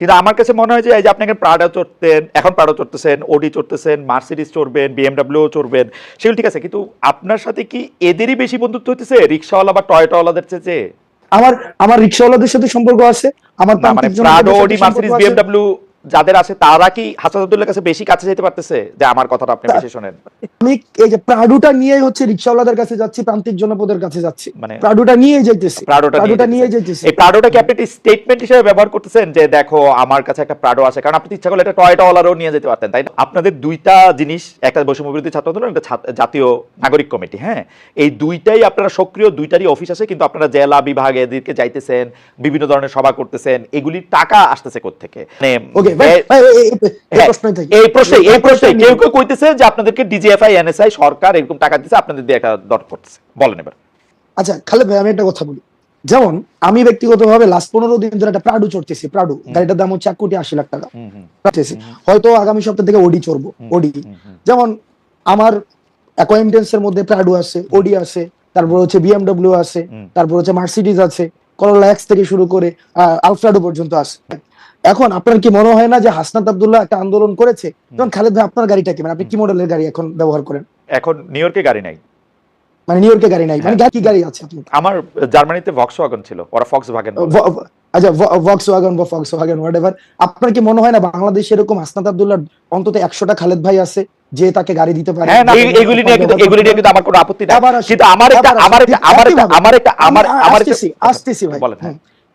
কিন্তু আমার কাছে মনে হয় যে এই যে আপনাকে প্রাডা চড়তেন এখন প্রাডা চড়তেছেন ওডি চড়তেছেন মার্সিডিস চড়বেন বিএমডাব্লিউ চড়বেন সেগুলো ঠিক আছে কিন্তু আপনার সাথে কি এদেরই বেশি বন্ধুত্ব হইতেছে রিক্সাওয়ালা বা টয়টাওয়ালাদের চেয়ে আমার আমার রিক্সাওয়ালাদের সাথে সম্পর্ক আছে আমার প্রাডো ওডি মার্সিডিস বিএমডাব্লিউ যাদের আছে তারা কি হাসান আব্দুল্লাহর কাছে বেশি কাছে যেতে পারতেছে? যে আমার কথাটা আপনি বেশি শোনেন। আমি এই যে প্রাডুটা নিয়ে হচ্ছে রিক্সাওয়ালাদের কাছে যাচ্ছি প্রান্তিক জনপদের কাছে যাচ্ছি। মানে প্রাডুটা নিয়ে যাইতেছি। প্রাডুটা নিয়ে যাইতেছি। এই প্রাডোটা কি আপনি স্টেটমেন্ট হিসেবে ব্যবহার করতেছেন যে দেখো আমার কাছে একটা প্রাডো আছে? কারণ আপনি ইচ্ছা করলে একটা টয়টা ওয়ালারও নিয়ে যেতে পারতেন তাই না? আপনাদের দুইটা জিনিস একটা বৈষম্য বিরোধী ছাত্র আন্দোলন একটা জাতীয় নাগরিক কমিটি হ্যাঁ? এই দুইটাই আপনারা সক্রিয় দুইটারই অফিস আছে কিন্তু আপনারা জেলা বিভাগ এদিকে যাইতেছেন বিভিন্ন ধরনের সভা করতেছেন এগুলির টাকা আসতেছে কোত্থেকে? মানে ওকে এই- এই- এই প্রশ্নই থাকি এই প্রশ্নে এই প্রশ্নে কেউ কেউ কইতেছে যে আপনাদেরকে ডিজিএফআই এনএসআই সরকার এরকম টাকা দিচ্ছে আপনাদের দিয়ে একটা দর করতেছে। বলেন এবার। আচ্ছা খালেদ ভাই আমি একটা কথা বলি। যেমন আমি ব্যক্তিগতভাবে লাস্ট পনেরো দিন ধরে একটা প্রাডু চড়তেছি প্রাডু গাড়িটার দাম হচ্ছে এক কোটি আশি লাখ টাকা। হয়তো আগামী সপ্তাহ থেকে ওডি চড়বো ওডি যেমন আমার অ্যাকোয়েন্টেন্স এর মধ্যে প্রাডু আছে ওডি আছে তারপর হচ্ছে বিএমডব্লিউ আছে। তারপর হচ্ছে মার্সিডিজ আছে করোলা এক্স থেকে শুরু করে আলফ্রাডো পর্যন্ত আছে এখন আপনার কি মনে হয় না যে হাসনাত আব্দুল্লাহ একটা আন্দোলন করেছে? খালেদ ভাই আপনার গাড়িটা কি? মানে আপনি কি মডেলের গাড়ি এখন ব্যবহার করেন? এখন নিউ ইয়র্কে গাড়ি নাই। মানে নিউ ইয়র্কে গাড়ি নাই? মানে হ্যাঁ। কি গাড়ি আছে আপনার? আমার জার্মানিতে ভক্স ওয়াগন ছিল ওরা ফক্স ভাগেন আচ্ছা ভক্স ওয়াগন বা ফক্স ওয়াগন হোয়াট আপনার কি মনে হয় না বাংলাদেশে এরকম হাসনাত আব্দুল্লাহ অন্তত একশোটা খালেদ ভাই আছে? যে তাকে গাড়ি দিতে পারে হ্যাঁ না এই- এইগুলি নিয়ে কিন্তু এগুলি নিয়ে কিন্তু আমার কোনো আপত্তি নাই কিন্তু আমার একটা আমার একটা আমার একটা। আমার একটা আমার আমি আমার আসতেছি আসতেছি ভাই বলেন হ্যাঁ।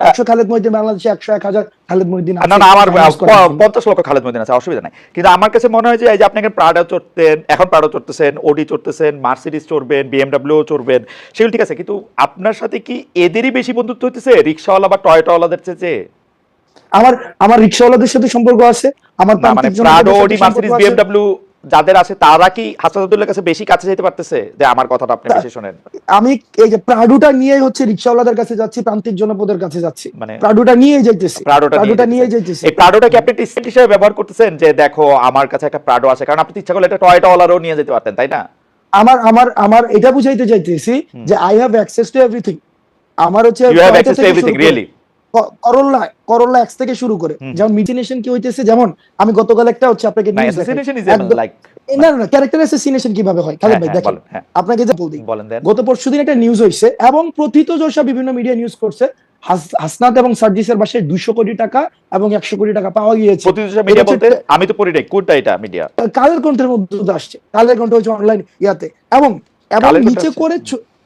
একশো খালেদ মহিউদ্দিন বাংলাদেশে একশো এক হাজার খালেদ মহিউদ্দিন না না আমার পঞ্চাশ লক্ষ খালেদ মদিন আছে অসুবিধা নাই। কিন্তু আমার কাছে মনে হয় যে এই যে আপনাকে প্রাডো চড়তেন এখন প্রাডো চড়তেছেন ওডি চড়তেছেন মার্সিডিজ চড়বেন বিএমডাব্লিউ চড়বেন সেগুলো ঠিক আছে কিন্তু আপনার সাথে কি এদেরই বেশি বন্ধুত্ব হইতেছে? রিক্সাওয়ালা বা টয়টাওয়ালাদের চেয়ে আমার আমার রিক্সাওয়ালাদের সাথে সম্পর্ক আছে আমার মানে প্রাডো ওডি আছে। বিএমডাব্লিউ যাদের আছে তারা কি হাসান কাছে বেশি কাছে যেতে পারতেছে? যে আমার কথাটা আপনি বেশি শোনেন। আমি এই যে প্রাডুটা নিয়ে হচ্ছে রিক্সাওয়ালাদের কাছে যাচ্ছি প্রান্তিক জনপদের কাছে যাচ্ছি। মানে প্রাডুটা নিয়ে যাইতেছি। প্রাডুটা নিয়ে যাইতেছি। এই প্রাডোটা কি আপনি স্টেট হিসেবে ব্যবহার করতেছেন? যে দেখো আমার কাছে একটা প্রাডো আছে। কারণ আপনি ইচ্ছা করলে একটা টয়টা টয়টাওয়ালারও নিয়ে যেতে পারতেন তাই না? আমার আমার আমার এটা বুঝাইতে চাইতেছি যে I have access to everything আমার হচ্ছে you have access to everything really Corolla Corolla X থেকে শুরু করে। যেমন মিটিনেশন কি হইতেছে? যেমন আমি গতকাল একটা হচ্ছে আপনাকে না না ক্যারেক্টার অ্যাসাসিনেশন কীভাবে হয়? খালেদ হ্যাঁ, ভাই হ্যাঁ, দেখেন। হ্যাঁ। আপনাকে যে দেন। গত পরশুদিন একটা নিউজ হয়েছে এবং প্রথিত বিভিন্ন মিডিয়া নিউজ করছে হাসনাত এবং সার্জিসের বাসায় দুইশো কোটি টাকা এবং একশো কোটি টাকা পাওয়া গিয়েছে। আমি তো পড়ি কোনটা এটা মিডিয়া কালের কণ্ঠের মধ্যে আসছে। কালের কণ্ঠ হচ্ছে অনলাইন ইয়াতে। এবং এবং নিচে করে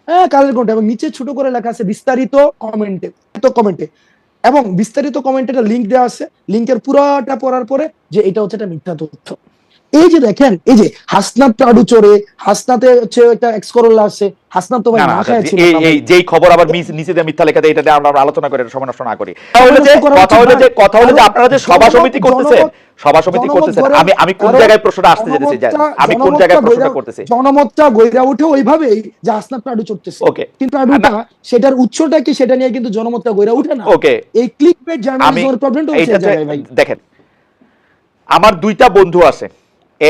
হ্যাঁ কালের কণ্ঠ। এবং নিচে ছোট করে লেখা আছে বিস্তারিত কমেন্টে তো কমেন্টে। এবং বিস্তারিত কমেন্টে একটা লিঙ্ক দেওয়া আছে। লিঙ্কের পুরোটা পড়ার পরে যে এটা হচ্ছে একটা মিথ্যা তথ্য। এই যে দেখেন এই যে হাসনাত প্রাডু চড়ে হাসনাতে হচ্ছে একটা এক্স করোলা আছে হাসনাত তো ভাই না আচ্ছা, খায় ছিল এই এই যেই খবর আবার নিচে দিয়ে মিথ্যা লেখাতে এটা আমরা আলোচনা করে সময় নষ্ট না করি। কথা হলো যে কথা হলো যে আপনারা যে সভা সমিতি করতেছেন সভা সমিতি করতেছেন আমি আমি কোন জায়গায় প্রশ্নটা আসতে যেতেছি আমি কোন জায়গায় প্রশ্নটা করতেছি? জনমতটা গইরা উঠে ওইভাবেই যে হাসনাত প্রাডু চড়তেছে। ওকে। কিন্তু প্রাডুটা সেটার উৎসটা কি সেটা নিয়ে কিন্তু জনমতটা গইরা উঠে না। ওকে। এই ক্লিক বেট জার্নালিজমের প্রবলেমটা হচ্ছে জায়গায় ভাই। দেখেন আমার দুইটা বন্ধু আছে।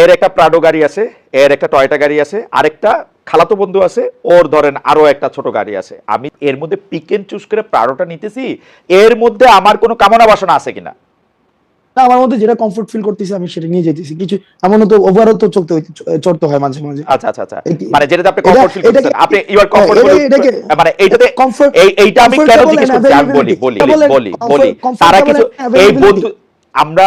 এর একটা প্রাডো গাড়ি আছে এর একটা টয়টা গাড়ি আছে আরেকটা খালাতো বন্ধু আছে ওর ধরেন আরও একটা ছোট গাড়ি আছে। আমি এর মধ্যে পিক এন্ড চুজ করে প্রাডোটা নিতেছি এর মধ্যে আমার কোনো কামনা বাসনা আছে কিনা? না আমার মধ্যে যেটা কমফোর্ট ফিল করতেছি আমি সেটা নিয়ে যেতেছি কিছু এমন তো ওভারও তো চলতে চড়তে হয় মাঝে মাঝে। আচ্ছা আচ্ছা আচ্ছা। মানে যেটাতে আপনি কমফোর্ট ফিল করতেছেন আপনি ইউ আর কমফোর্টেবল মানে এইটাতে এই এইটা আমি কেন জিজ্ঞেস করছি? বলি বলি বলি বলি। তারা কিছু এই বন্ধু আমরা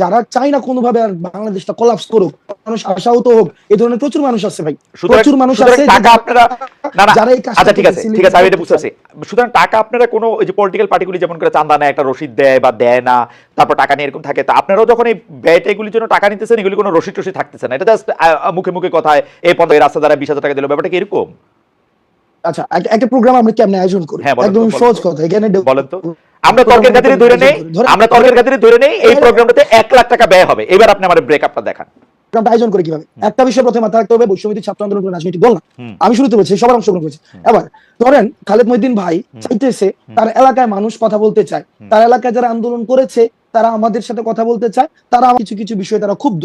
যারা চায় না কোনোভাবে আর বাংলাদেশটা কোলাপস করুক মানুষ আশাহত হোক এই ধরনের প্রচুর মানুষ আছে ভাই। প্রচুর মানুষ আছে টাকা আপনারা না না। যারা এই কাজটা আচ্ছা ঠিক আছে ঠিক আছে আমি এটা বুঝতে পারছি সুতরাং টাকা আপনারা কোনো ওই যে পলিটিক্যাল পার্টিগুলি যেমন করে চান্দা নেয় একটা রসিদ দেয় বা দেয় না তারপর টাকা নিয়ে এরকম থাকে তা আপনারাও যখন এই ব্যয়টা এগুলির জন্য টাকা নিতেছেন এগুলি কোনো রসিদ টসিদ থাকতেছে না। এটা জাস্ট মুখে মুখে কথায় এই এই রাস্তা দ্বারা বিশ হাজার টাকা দিল ব্যাপারটা কি এরকম? আচ্ছা একটা- প্রোগ্রাম আমরা কেমনে আয়োজন করি? হ্যাঁ, একদম সহজ কথা এখানে বলেন তো। আমরা তর্কের খাতিরে ধরে নেই আমরা তর্কের খাতিরে ধরে নেই এই প্রোগ্রামটাতে এক লাখ টাকা ব্যয় হবে। এবার আপনি আমার ব্রেকআপটা দেখান। প্রোগ্রামটা আয়োজন করে কীভাবে? একটা বিষয় প্রথমে রাখতে হবে ছাত্র আন্দোলন করে রাজনৈতিক দল না। আমি শুরুতে বলছি সবার অংশগ্রহণ করেছে। এবার ধরেন খালেদ মহিদ্দিন ভাই চাইতেছে তার এলাকায় মানুষ কথা বলতে চায়। তার এলাকায় যারা আন্দোলন করেছে তারা আমাদের সাথে কথা বলতে চায়। তারা কিছু কিছু বিষয়ে তারা ক্ষুব্ধ।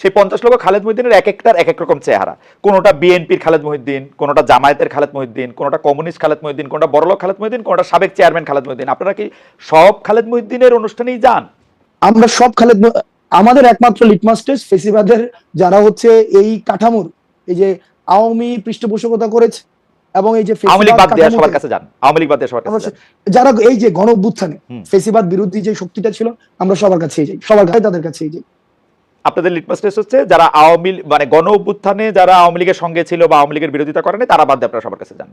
সেই পঞ্চাশ লক্ষ খালেদ মহিদ্দিনের এক একটার এক এক রকম চেহারা। কোনোটা বিএনপির খালেদ মহিদ্দিন কোনোটা জামায়াতের খালেদ মহিদ্দিন কোনোটা কমিউনিস্ট খালেদ মহিদ্দিন কোনোটা বড়লোক খালেদ মহিদ্দিন কোনোটা সাবেক চেয়ারম্যান খালেদ মহিদ্দিন আপনারা কি সব খালেদ মহিদ্দিনের অনুষ্ঠানেই যান? আমরা সব খালেদ আমাদের একমাত্র লিটমাস টেস্ট ফেসিবাদের যারা হচ্ছে এই কাঠামোর এই যে আওয়ামী পৃষ্ঠপোষকতা করেছে এবং এই যে সবার কাছে যান। আওয়ামী লীগ বাদ সবার কাছে যারা এই যে গণ অভ্যুত্থানে ফেসিবাদ বিরোধী যে শক্তিটা ছিল আমরা সবার কাছেই যাই। সবার কাছে তাদের কাছেই যাই। আপনাদের লিটমাস টেস্ট হচ্ছে যারা আওয়ামী মানে গণ অভ্যুত্থানে যারা আওয়ামী লীগের সঙ্গে ছিল বা আওয়ামী লীগের বিরোধিতা করেনি, তারা বাদ দিয়ে আপনারা সবার কাছে যান।